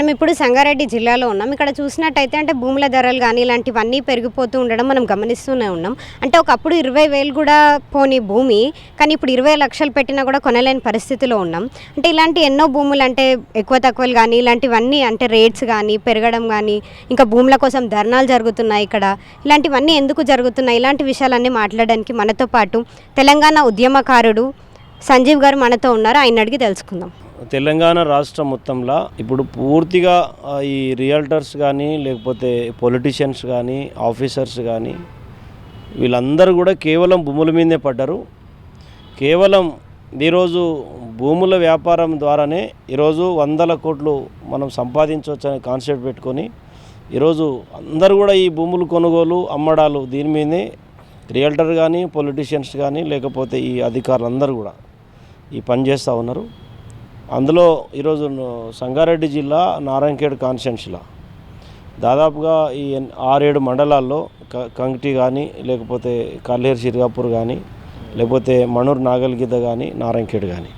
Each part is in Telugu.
మనం ఇప్పుడు సంగారెడ్డి జిల్లాలో ఉన్నాం. ఇక్కడ చూసినట్టయితే అంటే భూముల ధరలు కానీ ఇలాంటివన్నీ పెరిగిపోతూ ఉండడం మనం గమనిస్తూనే ఉన్నాం. అంటే ఒకప్పుడు ఇరవై వేలు కూడా పోని భూమి కానీ ఇప్పుడు ఇరవై లక్షలు పెట్టినా కూడా కొనలేని పరిస్థితిలో ఉన్నాం. అంటే ఇలాంటి ఎన్నో భూములు అంటే ఎక్కువ తక్కువలు కానీ ఇలాంటివన్నీ అంటే రేట్స్ కానీ పెరగడం కానీ ఇంకా భూముల కోసం ధర్నాలు జరుగుతున్నాయి ఇక్కడ. ఇలాంటివన్నీ ఎందుకు జరుగుతున్నాయి? ఇలాంటి విషయాలన్నీ మాట్లాడడానికి మనతో పాటు తెలంగాణ ఉద్యమకారుడు సంజీవ్ గారు మనతో ఉన్నారు. ఆయన అడిగి తెలుసుకుందాం. తెలంగాణ రాష్ట్రం మొత్తంలో ఇప్పుడు పూర్తిగా ఈ రియల్టర్స్ కానీ లేకపోతే పొలిటీషియన్స్ కానీ ఆఫీసర్స్ కానీ వీళ్ళందరూ కూడా కేవలం భూముల మీదే పడ్డారు. కేవలం ఈరోజు భూముల వ్యాపారం ద్వారానే ఈరోజు వందల కోట్లు మనం సంపాదించవచ్చు అనే కాన్సెప్ట్ పెట్టుకొని ఈరోజు అందరూ కూడా ఈ భూములు కొనుగోలు అమ్మడాలు దీని మీదే రియల్టర్ కానీ పొలిటీషియన్స్ కానీ లేకపోతే ఈ అధికారులందరూ కూడా ఈ పని చేస్తూ ఉన్నారు. అందులో ఈరోజు సంగారెడ్డి జిల్లా నారాయణఖేడ్ కాన్స్టిట్యున్సీలో. దాదాపుగా ఈ ఆరేడు మండలాల్లో క కంకిటి కానీ లేకపోతే కల్లేరు సిరిగాపూర్ కానీ లేకపోతే మణూరు నాగల్గిద్ద కానీ నారాయణఖేడ్ కానీ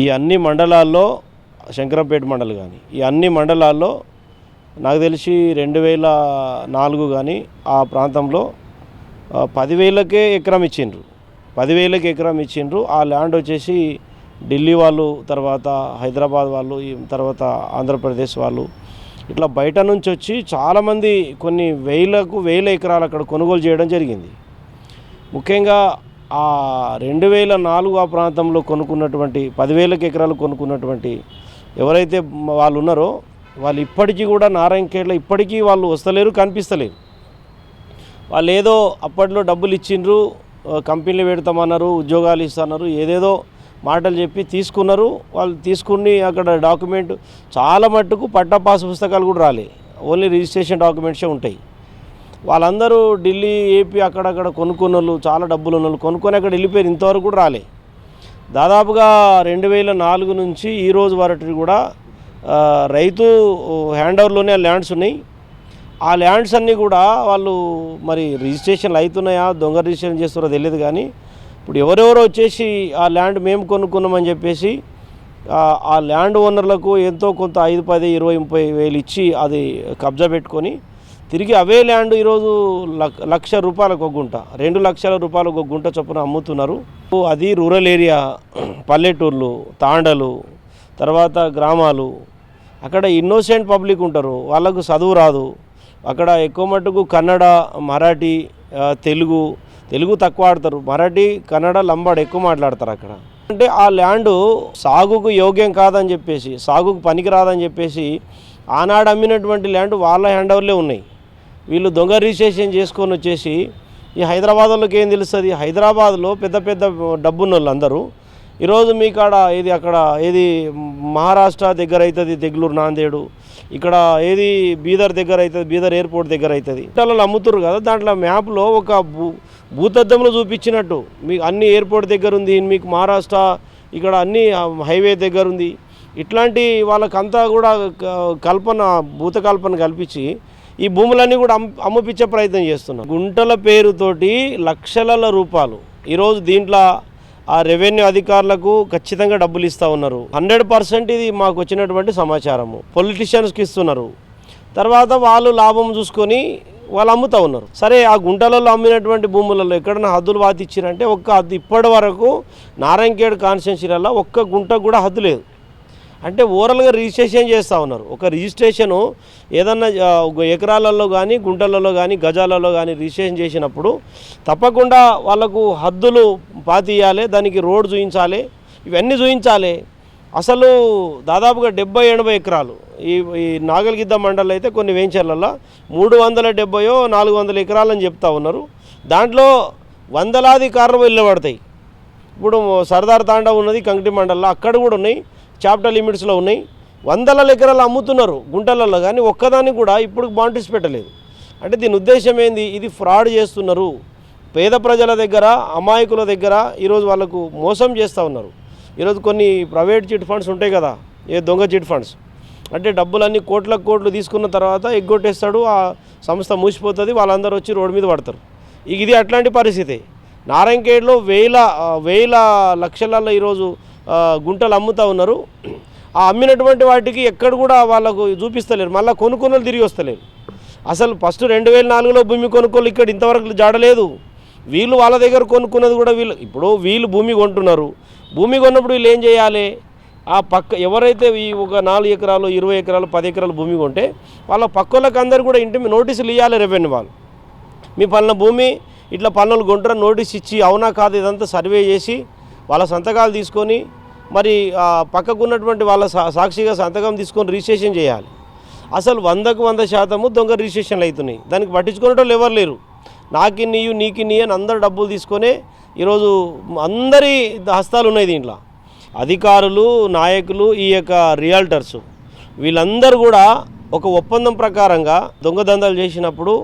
ఈ అన్ని మండలాల్లో శంకరంపేట మండలి కానీ ఈ అన్ని మండలాల్లో నాకు తెలిసి రెండు వేల నాలుగు కానీ ఆ ప్రాంతంలో పదివేలకే ఎకరం ఇచ్చిండ్రు. పదివేలకి ఎకరం ఇచ్చిండ్రు. ఆ ల్యాండ్ వచ్చేసి ఢిల్లీ వాళ్ళు తర్వాత హైదరాబాద్ వాళ్ళు తర్వాత ఆంధ్రప్రదేశ్ వాళ్ళు ఇట్లా బయట నుంచి వచ్చి చాలామంది కొన్ని వేలకు వేల ఎకరాలు అక్కడ కొనుగోలు చేయడం జరిగింది. ముఖ్యంగా ఆ రెండు వేల నాలుగు ఆ ప్రాంతంలో కొనుక్కున్నటువంటి పదివేలకు ఎకరాలు కొనుక్కున్నటువంటి ఎవరైతే వాళ్ళు ఉన్నారో వాళ్ళు ఇప్పటికీ కూడా నారాయణఖేడ్లో ఇప్పటికీ వాళ్ళు వస్తలేరు కనిపిస్తలేరు. వాళ్ళు ఏదో అప్పట్లో డబ్బులు ఇచ్చిండ్రు కంపెనీలు పెడతామన్నారు ఉద్యోగాలు ఇస్తున్నారు ఏదేదో మాటలు చెప్పి తీసుకున్నారు. వాళ్ళు తీసుకుని అక్కడ డాక్యుమెంట్ చాలా మట్టుకు పట్టా పాస్ పుస్తకాలు కూడా రాలే. ఓన్లీ రిజిస్ట్రేషన్ డాక్యుమెంట్సే ఉంటాయి. వాళ్ళందరూ ఢిల్లీ ఏపీ అక్కడక్కడ కొనుక్కున్న వాళ్ళు చాలా డబ్బులు ఉన్న వాళ్ళు కొనుక్కొని అక్కడ వెళ్ళిపోయారు. ఇంతవరకు కూడా రాలే. దాదాపుగా రెండు వేల నాలుగు నుంచి ఈరోజు వరకు కూడా రైతు హ్యాండ్ ఓవర్లోనే ల్యాండ్స్ ఉన్నాయి. ఆ ల్యాండ్స్ అన్నీ కూడా వాళ్ళు మరి రిజిస్ట్రేషన్లు అవుతున్నాయా దొంగ రిజిస్ట్రేషన్ చేస్తారో తెలియదు కానీ ఇప్పుడు ఎవరెవరో వచ్చేసి ఆ ల్యాండ్ మేము కొనుక్కున్నామని చెప్పేసి ఆ- ల్యాండ్ ఓనర్లకు ఎంతో కొంత ఐదు పది ఇరవై ముప్పై వేలు ఇచ్చి అది కబ్జా పెట్టుకొని తిరిగి అవే ల్యాండ్ ఈరోజు లక్ లక్ష రూపాయలకు ఒక గుంట రెండు లక్షల రూపాయలకు ఒక గుంట చొప్పున అమ్ముతున్నారు. అది రూరల్ ఏరియా పల్లెటూర్లు తాండలు తర్వాత గ్రామాలు. అక్కడ ఇన్నోసెంట్ పబ్లిక్ ఉంటారు వాళ్ళకు చదువు రాదు. అక్కడ ఎక్కువ మటుకు కన్నడ మరాఠీ తెలుగు తెలుగు తక్కువ ఆడతారు. మరాఠీ కన్నడ లంబాడ్ ఎక్కువ మాట్లాడతారు అక్కడ. అంటే ఆ ల్యాండ్ సాగుకు యోగ్యం కాదని చెప్పేసి సాగుకు పనికిరాదని చెప్పేసి ఆనాడు అమ్మినటువంటి ల్యాండ్ వాళ్ళ హ్యాండ్ ఓవర్లే ఉన్నాయి. వీళ్ళు దొంగ రిజిస్ట్రేషన్ చేసుకొని వచ్చేసి ఈ హైదరాబాద్ వాళ్ళకి ఏం తెలుస్తుంది? హైదరాబాద్లో పెద్ద పెద్ద డబ్బున్న వాళ్ళు అందరూ ఈరోజు మీ కాడ ఏది అక్కడ ఏది మహారాష్ట్ర దగ్గర అవుతుంది దెగ్లూరు నాందేడు? ఇక్కడ ఏది బీదర్ దగ్గర అవుతుంది బీదర్ ఎయిర్పోర్ట్ దగ్గర అవుతుంది? వాళ్ళు అమ్ముతురు కదా దాంట్లో మ్యాప్లో ఒక భూ భూతద్దంలో చూపించినట్టు. మీకు అన్ని ఎయిర్పోర్ట్ దగ్గర ఉంది మీకు మహారాష్ట్ర ఇక్కడ అన్ని హైవే దగ్గర ఉంది. ఇట్లాంటి వాళ్ళకంతా కూడా కల్పన భూత కల్పన కల్పించి ఈ భూములన్నీ కూడా అమ్ము అమ్ముపించే ప్రయత్నం చేస్తున్నాం గుంటల పేరుతోటి లక్షల రూపాయలు. ఈరోజు దీంట్లో ఆ రెవెన్యూ అధికారులకు ఖచ్చితంగా డబ్బులు ఇస్తూ ఉన్నారు. హండ్రెడ్ పర్సెంట్ ఇది మాకు వచ్చినటువంటి సమాచారము. పొలిటీషియన్స్కి ఇస్తున్నారు. తర్వాత వాళ్ళు లాభం చూసుకొని వాళ్ళు అమ్ముతూ ఉన్నారు. సరే ఆ గుంటలలో అమ్మినటువంటి భూములలో ఎక్కడైనా హద్దులు వాతిచ్చిరంటే ఒక్క హద్దు ఇప్పటి వరకు నారాయణఖేడ్ కాన్స్టిట్యున్సీలలో ఒక్క గుంట కూడా హద్దు లేదు. అంటే ఓవరాల్గా రిజిస్ట్రేషన్ చేస్తూ ఉన్నారు. ఒక రిజిస్ట్రేషను ఏదన్నా ఎకరాలలో కానీ గుంటలలో కానీ గజాలలో కానీ రిజిస్ట్రేషన్ చేసినప్పుడు తప్పకుండా వాళ్ళకు హద్దులు పాతీయాలి దానికి రోడ్ చూయించాలి ఇవన్నీ చూయించాలి. అసలు దాదాపుగా డెబ్బై ఎనభై ఎకరాలు. ఈ ఈ నాగల్గిద్ద మండలం అయితే కొన్ని వెంచర్లలో మూడు వందల డెబ్బయో నాలుగు వందల ఎకరాలని చెప్తా ఉన్నారు. దాంట్లో వందలాది కార్లు వెళ్ళబడతాయి ఇప్పుడు సర్దార్ తాండా ఉన్నది కంకటి మండలంలో అక్కడ కూడా ఉన్నాయి. చాప్టర్ లిమిట్స్లో ఉన్నాయి. వందల ఎకరాలు అమ్ముతున్నారు గుంటలలో కానీ ఒక్కదాన్ని కూడా ఇప్పుడు బాంటిస్ పెట్టలేదు. అంటే దీని ఉద్దేశం ఏంది? ఇది ఫ్రాడ్ చేస్తున్నారు. పేద ప్రజల దగ్గర అమాయకుల దగ్గర ఈరోజు వాళ్ళకు మోసం చేస్తూ ఉన్నారు. ఈరోజు కొన్ని ప్రైవేట్ చిట్ ఫండ్స్ ఉంటాయి కదా ఏ దొంగ చిట్ ఫండ్స్. అంటే డబ్బులన్నీ కోట్ల కోట్లు తీసుకున్న తర్వాత ఎగ్గొట్టేస్తాడు ఆ సంస్థ మూసిపోతుంది వాళ్ళందరూ వచ్చి రోడ్డు మీద పడతారు. ఇక ఇది అట్లాంటి పరిస్థితి. నారాయణఖేడ్లో వేల వేల లక్షలలో ఈరోజు గుంటలు అమ్ముతూ ఉన్నారు. ఆ అమ్మినటువంటి వాటికి ఎక్కడ కూడా వాళ్ళకు చూపిస్తలేరు. మళ్ళీ కొనుక్కొనలు తిరిగి వస్తలేరు. అసలు ఫస్ట్ రెండు వేల నాలుగులో భూమి కొనుక్కోలు ఇక్కడ ఇంతవరకు జాడలేదు. వీళ్ళు వాళ్ళ దగ్గర కొనుక్కున్నది కూడా వీళ్ళు ఇప్పుడు వీళ్ళు భూమి కొంటున్నారు. భూమి కొన్నప్పుడు వీళ్ళు ఏం చేయాలి? ఆ పక్క ఎవరైతే ఈ ఒక నాలుగు ఎకరాలు ఇరవై ఎకరాలు పది ఎకరాలు భూమి కొంటే వాళ్ళ పక్కలకు అందరు కూడా ఇంటి మీద నోటీసులు ఇవ్వాలి రెవెన్యూ వాళ్ళు. మీ పలానా భూమి ఇట్లా పన్నులు కొంటారా నోటీస్ ఇచ్చి అవునా కాదు ఇదంతా సర్వే చేసి వాళ్ళ సంతకాలు తీసుకొని మరి పక్కకు ఉన్నటువంటి వాళ్ళ సాక్షిగా సంతకం తీసుకొని రిజిస్ట్రేషన్ చేయాలి. అసలు వందకు వంద శాతము దొంగ రిజిస్ట్రేషన్లు అవుతున్నాయి. దానికి పట్టించుకునేటోళ్ళు ఎవరు లేరు. నాకి నీయు నీకి నీ అని అందరు డబ్బులు తీసుకొని ఈరోజు అందరి హస్తాలు ఉన్నాయి దీంట్లో. అధికారులు నాయకులు ఈ యొక్క రియాల్టర్స్ వీళ్ళందరూ కూడా ఒక ఒప్పందం ప్రకారంగా దొంగదందాలు చేసినప్పుడు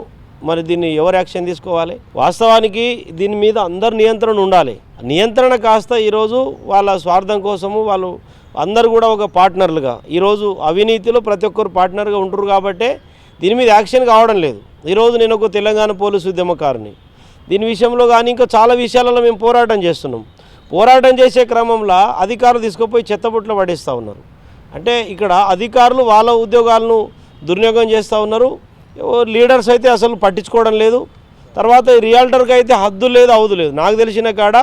మరి దీన్ని ఎవరు యాక్షన్ తీసుకోవాలి? వాస్తవానికి దీని మీద అందరు నియంత్రణ ఉండాలి. నియంత్రణ కాస్త ఈరోజు వాళ్ళ స్వార్థం కోసము వాళ్ళు అందరు కూడా ఒక పార్ట్నర్లుగా. ఈరోజు అవినీతిలో ప్రతి ఒక్కరు పార్ట్నర్గా ఉంటారు కాబట్టే దీని మీద యాక్షన్ కావడం లేదు. ఈరోజు నేను ఒక తెలంగాణ పోలీసు ఉద్యమకారుని. దీని విషయంలో కానీ ఇంకా చాలా విషయాలలో మేము పోరాటం చేస్తున్నాం. పోరాటం చేసే క్రమంలో అధికారులు తీసుకుపోయి చెత్తబుట్లో పడేస్తూ ఉన్నారు. అంటే ఇక్కడ అధికారులు వాళ్ళ ఉద్యోగాలను దుర్వినియోగం చేస్తూ ఉన్నారు. లీడర్స్ అయితే అసలు పట్టించుకోవడం లేదు. తర్వాత రియాల్టర్కి అయితే హద్దు లేదు అవదు లేదు. నాకు తెలిసిన కాడ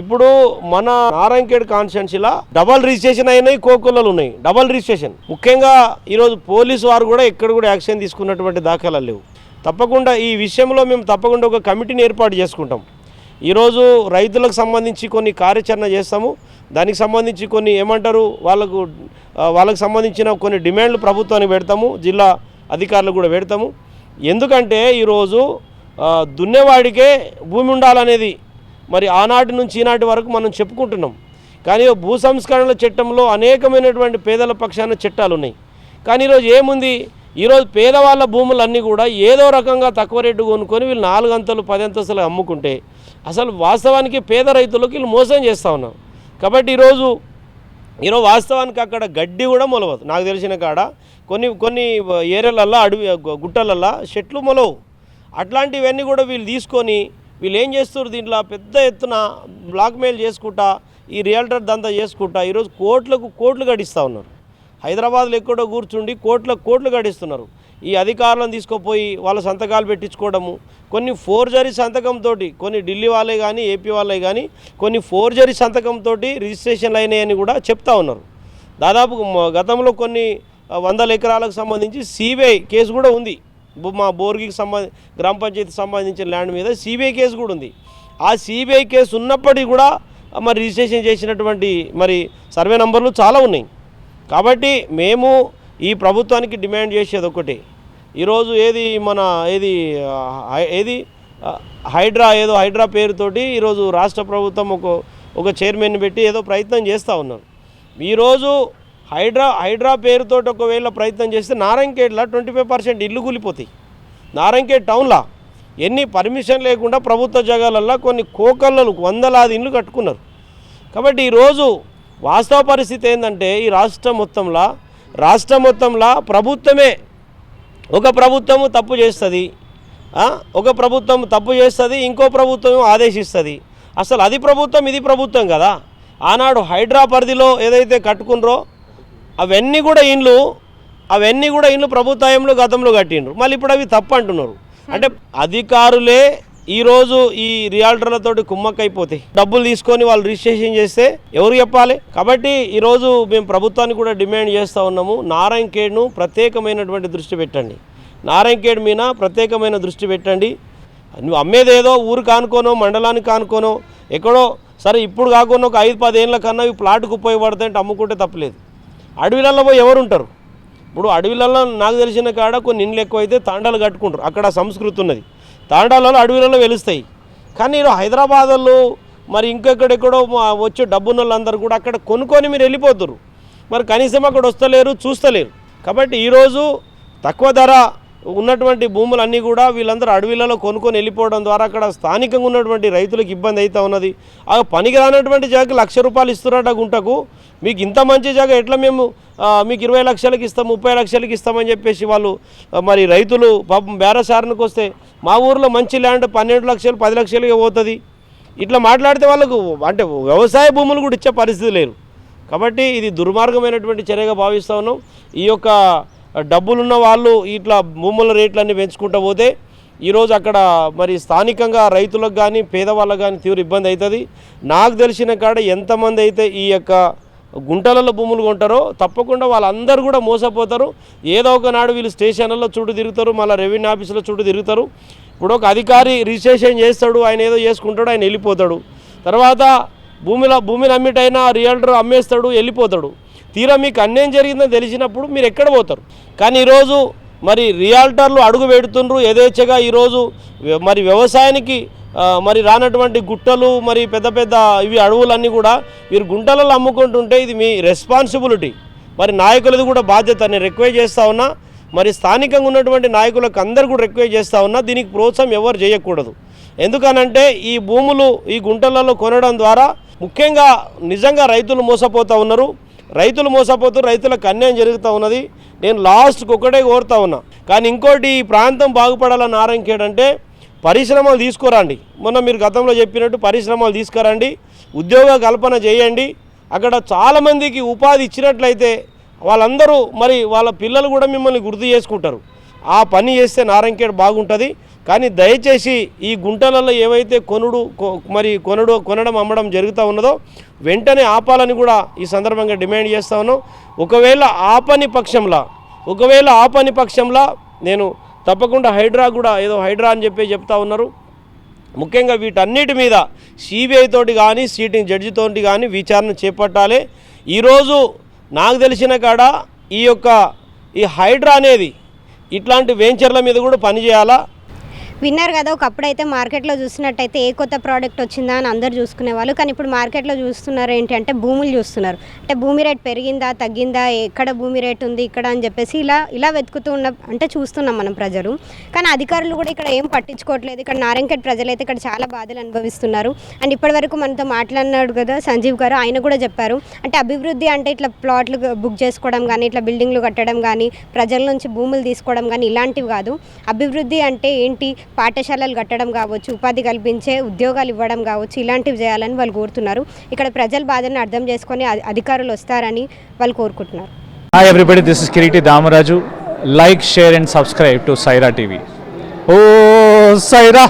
ఇప్పుడు మన నారాయణఖేడ్ కాన్స్టిట్యున్సీలో డబల్ రిజిస్ట్రేషన్ అయినాయి కోకొల్లలు ఉన్నాయి. Double registration. ముఖ్యంగా ఈరోజు పోలీసు వారు కూడా ఎక్కడ కూడా యాక్షన్ తీసుకున్నటువంటి దాఖలాలు లేవు. తప్పకుండా ఈ విషయంలో మేము తప్పకుండా ఒక కమిటీని ఏర్పాటు చేసుకుంటాం. ఈరోజు రైతులకు సంబంధించి కొన్ని కార్యాచరణ చేస్తాము. దానికి సంబంధించి కొన్ని ఏమంటారు? వాళ్ళకు వాళ్ళకు సంబంధించిన కొన్ని డిమాండ్లు ప్రభుత్వానికి పెడతాము. జిల్లా అధికారులు కూడా పెడతాము. ఎందుకంటే ఈరోజు దున్నేవాడికే భూమి ఉండాలనేది మరి ఆనాటి నుంచి ఈనాటి వరకు మనం చెప్పుకుంటున్నాం. కానీ భూ సంస్కరణల చట్టంలో అనేకమైనటువంటి పేదల పక్షాన చట్టాలు ఉన్నాయి. కానీ ఈరోజు ఏముంది? ఈరోజు పేదవాళ్ళ భూములన్నీ కూడా ఏదో రకంగా తక్కువ రేటు కొనుక్కొని వీళ్ళు నాలుగు అంతలు పది అంతస్తులు అమ్ముకుంటే అసలు వాస్తవానికి పేద రైతులకు వీళ్ళు మోసం చేస్తూ ఉన్నాం కాబట్టి ఈరోజు ఈరోజు వాస్తవానికి అక్కడ గడ్డి కూడా మొలవదు. నాకు తెలిసిన కాడ కొన్ని కొన్ని ఏరియాలల్లో అడవి గుట్టలల్లో చెట్లు మొలవు. అట్లాంటివన్నీ కూడా వీళ్ళు తీసుకొని వీళ్ళు ఏం చేస్తారు దీంట్లో? పెద్ద ఎత్తున బ్లాక్మెయిల్ చేసుకుంటా ఈ రియల్టర్ దంతా చేసుకుంటా ఈరోజు కోట్లకు కోట్లు గడిస్తూ ఉన్నారు. హైదరాబాద్లో ఎక్కడో కూర్చుండి కోట్ల కోట్లు గడిస్తున్నారు. ఈ అధికారులను తీసుకుపోయి వాళ్ళ సంతకాలు పెట్టించుకోవడము కొన్ని ఫోర్జరీ సంతకంతో కొన్ని ఢిల్లీ వాళ్ళే కానీ ఏపీ వాళ్ళే కానీ కొన్ని ఫోర్జరీ సంతకంతో రిజిస్ట్రేషన్లు అయినాయని కూడా చెప్తా ఉన్నారు. దాదాపు గతంలో కొన్ని వందల ఎకరాలకు సంబంధించి సిబిఐ కేసు కూడా ఉంది. మా బోర్గికి సంబంధి గ్రామ పంచాయతీ సంబంధించిన ల్యాండ్ మీద సిబిఐ కేసు కూడా ఉంది. ఆ సిబిఐ కేసు ఉన్నప్పటికీ కూడా మరి రిజిస్ట్రేషన్ చేసినటువంటి మరి సర్వే నంబర్లు చాలా ఉన్నాయి. కాబట్టి మేము ఈ ప్రభుత్వానికి డిమాండ్ చేసేది ఒకటి. ఈరోజు ఏది మన ఏది హై- ఏది హైడ్రా ఏదో హైడ్రా పేరుతోటి ఈరోజు రాష్ట్ర ప్రభుత్వం ఒక ఒక చైర్మన్ పెట్టి ఏదో ప్రయత్నం చేస్తూ ఉన్నారు. ఈరోజు హైడ్రా హైడ్రా పేరుతోటి ఒకవేళ ప్రయత్నం చేస్తే నారాయణఖేడ్లో ట్వంటీ ఫైవ్ పర్సెంట్ ఇల్లు కూలిపోతాయి. నారాయణఖేడ్ టౌన్లో ఎన్ని పర్మిషన్ లేకుండా ప్రభుత్వ జగాలల్లో కొన్ని కోకళ్ళలు వందలాది ఇండ్లు కట్టుకున్నారు. కాబట్టి ఈరోజు వాస్తవ పరిస్థితి ఏంటంటే ఈ రాష్ట్రం మొత్తంలో రాష్ట్రం మొత్తంలో ప్రభుత్వమే. ఒక ప్రభుత్వము తప్పు చేస్తుంది? ఒక ప్రభుత్వం తప్పు చేస్తుంది ఇంకో ప్రభుత్వం ఆదేశిస్తుంది. అసలు అది ప్రభుత్వం ఇది ప్రభుత్వం కదా. ఆనాడు హైడ్రా పరిధిలో ఏదైతే కట్టుకున్నారో అవన్నీ కూడా ఇండ్లు అవన్నీ కూడా ఇండ్లు ప్రభుత్వంలో గతంలో కట్టిండ్రు. మళ్ళీ ఇప్పుడు అవి తప్పు అంటున్నారు. అంటే అధికారులే ఈరోజు ఈ రియాల్టర్లతోటి కుమ్మక్కైపోతాయి డబ్బులు తీసుకొని వాళ్ళు రిజిస్ట్రేషన్ చేస్తే ఎవరు చెప్పాలి? కాబట్టి ఈరోజు మేము ప్రభుత్వాన్ని కూడా డిమాండ్ చేస్తూ ఉన్నాము. నారాయణఖేడ్ను ప్రత్యేకమైనటువంటి దృష్టి పెట్టండి. నారాయణఖేడ్ మీద ప్రత్యేకమైన దృష్టి పెట్టండి. నువ్వు అమ్మేదేదో ఊరు కానుకోనో మండలానికి కానుకోనో ఎక్కడో సరే ఇప్పుడు కాకుండా ఒక ఐదు పదేళ్ళ కన్నా ఇవి ప్లాట్కు ఉపయోగపడతాయి అంటే అమ్ముకుంటే తప్పలేదు. అడవిలలో పోయి ఎవరు ఉంటారు? ఇప్పుడు అడవిలలో నాకు తెలిసిన కాడ కొన్ని ఇండ్లు ఎక్కువైతే తాండాలు కట్టుకుంటారు. అక్కడ సంస్కృతి ఉన్నది. తాండాలలో అడవిలలో వెలుస్తాయి. కానీ ఈరోజు హైదరాబాద్లో మరి ఇంకెక్కడెక్కడో మా- వచ్చే డబ్బున్న వాళ్ళందరూ కూడా అక్కడ కొనుక్కొని మీరు వెళ్ళిపోతున్నారు మరి కనీసం అక్కడ వస్తలేరు చూస్తలేరు. కాబట్టి ఈరోజు తక్కువ ధర ఉన్నటువంటి భూములన్నీ కూడా వీళ్ళందరూ అడవిలలో కొనుక్కొని వెళ్ళిపోవడం ద్వారా అక్కడ స్థానికంగా ఉన్నటువంటి రైతులకు ఇబ్బంది అవుతూ ఉన్నది. ఆ పనికి రానటువంటి జాగకి లక్ష రూపాయలు ఇస్తున్నట్టు గుంటకు. మీకు ఇంత మంచి జాగ ఎట్లా మేము మీకు ఇరవై లక్షలకి ఇస్తాం ముప్పై లక్షలకి ఇస్తామని చెప్పేసి వాళ్ళు మరి రైతులు పాపం బేరసారానికి వస్తే మా ఊర్లో మంచి ల్యాండ్ పన్నెండు లక్షలు పది లక్షలకే పోతుంది. ఇట్లా మాట్లాడితే వాళ్ళకు అంటే వ్యవసాయ భూములు కూడా ఇచ్చే పరిస్థితి లేరు కాబట్టి ఇది దుర్మార్గమైనటువంటి చర్యగా భావిస్తూ ఉన్నాం. ఈ యొక్క డబ్బులున్న వాళ్ళు ఇట్లా భూముల రేట్లన్నీ పెంచుకుంటూ పోతే ఈరోజు అక్కడ మరి స్థానికంగా రైతులకు కానీ పేదవాళ్ళకు కానీ తీవ్ర ఇబ్బంది అవుతుంది. నాకు తెలిసిన కాడ ఎంతమంది అయితే ఈ యొక్క గుంటలలో భూములు కొంటారో తప్పకుండా వాళ్ళందరూ కూడా మోసపోతారు. ఏదో ఒక నాడు వీళ్ళు స్టేషన్లలో చుట్టూ తిరుగుతారు మళ్ళీ రెవెన్యూ ఆఫీసులో చుట్టూ తిరుగుతారు. ఇప్పుడు ఒక అధికారి రిజిస్ట్రేషన్ చేస్తాడు ఆయన ఏదో చేసుకుంటాడు ఆయన వెళ్ళిపోతాడు. తర్వాత భూమిలో భూమిని అమ్మిటైనా రియల్టర్ అమ్మేస్తాడు వెళ్ళిపోతాడు. తీరా మీకు అన్యాయం జరిగిందని తెలిసినప్పుడు మీరు ఎక్కడ పోతారు? కానీ ఈరోజు మరి రియాల్టర్లు అడుగు పెడుతుండ్రు యథేచ్ఛగా ఈరోజు మరి వ్యవసాయానికి మరి రానటువంటి గుట్టలు మరి పెద్ద పెద్ద ఇవి అడవులన్నీ కూడా మీరు గుంటలలో అమ్ముకుంటుంటే ఇది మీ రెస్పాన్సిబిలిటీ. మరి నాయకులది కూడా బాధ్యత. నేను రిక్వెస్ట్ చేస్తా ఉన్నా మరి స్థానికంగా ఉన్నటువంటి నాయకులకు అందరు కూడా రిక్వెస్ట్ చేస్తూ ఉన్నా దీనికి ప్రోత్సాహం ఎవరు చేయకూడదు. ఎందుకనంటే ఈ భూములు ఈ గుంటలలో కొనడం ద్వారా ముఖ్యంగా నిజంగా రైతులు మోసపోతూ ఉన్నారు. రైతులు మోసపోతూ రైతులకు అన్యాయం జరుగుతూ ఉన్నది. నేను లాస్ట్కి ఒకటే కోరుతా ఉన్నా. కానీ ఇంకోటి ఈ ప్రాంతం బాగుపడాలని ఆరంకేడంటే పరిశ్రమలు తీసుకురండి. మొన్న మీరు గతంలో చెప్పినట్టు పరిశ్రమలు తీసుకురండి. ఉద్యోగ కల్పన చేయండి. అక్కడ చాలామందికి ఉపాధి ఇచ్చినట్లయితే వాళ్ళందరూ మరి వాళ్ళ పిల్లలు కూడా మిమ్మల్ని గుర్తు చేసుకుంటారు. ఆ పని చేస్తే నారంకేడ్ బాగుంటుంది. కానీ దయచేసి ఈ గుంటలలో ఏవైతే కొనుడు కొ- మరి కొనుడు కొనడం అమ్మడం జరుగుతూ ఉన్నదో వెంటనే ఆపాలని కూడా ఈ సందర్భంగా డిమాండ్ చేస్తా ఉన్నాం ఒకవేళ ఆపని పక్షంలో ఒకవేళ ఆపని పక్షంలో నేను తప్పకుండా హైడ్రా కూడా ఏదో హైడ్రా అని చెప్పి చెప్తా ఉన్నారు. ముఖ్యంగా వీటన్నిటి మీద సిబిఐ తోటి కానీ సీటింగ్ జడ్జి తోటి కానీ విచారణ చేపట్టాలి. ఈరోజు నాకు తెలిసిన కాడ ఈ యొక్క ఈ హైడ్రా అనేది ఇట్లాంటి వెంచర్ల మీద కూడా పనిచేయాలా? విన్నారు కదా ఒకప్పుడు అయితే మార్కెట్లో చూసినట్టయితే ఏ కొత్త ప్రోడక్ట్ వచ్చిందా అని అందరు చూసుకునేవాళ్ళు కానీ ఇప్పుడు మార్కెట్లో చూస్తున్నారు ఏంటి అంటే భూములు చూస్తున్నారు. అంటే భూమి రేట్ పెరిగిందా తగ్గిందా ఎక్కడ భూమి రేట్ ఉంది ఇక్కడ అని చెప్పేసి ఇలా ఇలా వెతుకుతూ ఉన్న అంటే చూస్తున్నాం మనం ప్రజలు. కానీ అధికారులు కూడా ఇక్కడ ఏం పట్టించుకోవట్లేదు. ఇక్కడ నారాయణఖేడ్ ప్రజలు అయితే ఇక్కడ చాలా బాధలు అనుభవిస్తున్నారు. అండ్ ఇప్పటివరకు మనతో మాట్లాడినాడు కదా సంజీవ్ గారు ఆయన కూడా చెప్పారు. అంటే అభివృద్ధి అంటే ఇట్లా ప్లాట్లు బుక్ చేసుకోవడం కానీ ఇట్లా బిల్డింగ్లు కట్టడం కానీ ప్రజల నుంచి భూములు తీసుకోవడం కానీ ఇలాంటివి కాదు. అభివృద్ధి అంటే ఏంటి? పాఠశాలలు కట్టడం కావచ్చు ఉపాధి కల్పించే ఉద్యోగాలు ఇవ్వడం కావచ్చు ఇలాంటివి చేయాలని వాళ్ళు కోరుతున్నారు. ఇక్కడ ప్రజల బాధను అర్థం చేసుకొని అధికారులు వస్తారని వాళ్ళు కోరుకుంటున్నారు. Hi everybody this is Kiriti Damaraju like share and subscribe to Saira TV oh Sye Raa